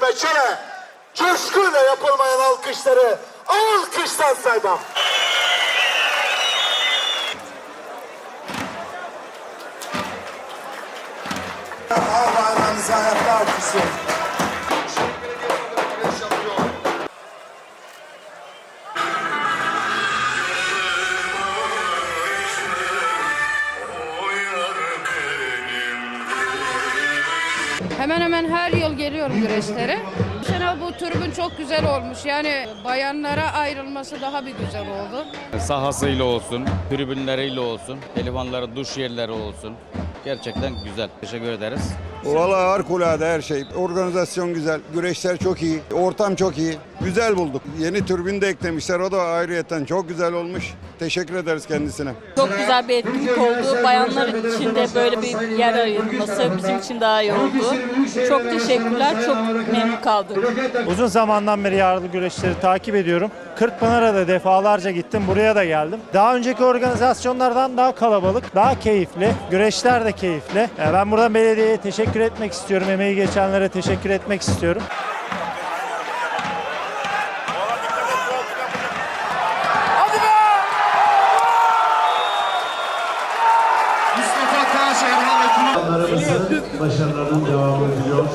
şöyle coşkuyla yapılmayan alkışları alkıştan saymam. Ağabeylerinizi ayakta alkışlıyorum. Hemen hemen her yıl geliyorum güreşlere. Bu sene bu tribün çok güzel olmuş. Yani bayanlara ayrılması daha bir güzel oldu. Sahasıyla olsun, tribünleriyle olsun, pelivanların duş yerleri olsun. Gerçekten güzel. Teşekkür ederiz. Valla harikulade her şey. Organizasyon güzel, güreşler çok iyi, ortam çok iyi. Güzel bulduk. Yeni türbin de eklemişler. O da ayrıyeten çok güzel olmuş. Teşekkür ederiz kendisine. Çok güzel bir etkinlik oldu. Bayanlar için de böyle bir yer ayrılması bizim için daha iyi oldu. Çok teşekkürler, çok memnun kaldım. Uzun zamandan beri yağlı güreşleri takip ediyorum. Kırkpınar'a da defalarca gittim, buraya da geldim. Daha önceki organizasyonlardan daha kalabalık, daha keyifli. Güreşler de keyifli. Ben buradan belediyeye teşekkür etmek istiyorum. Emeği geçenlere teşekkür etmek istiyorum. Başarılarımızın başarılarının devamı diliyor.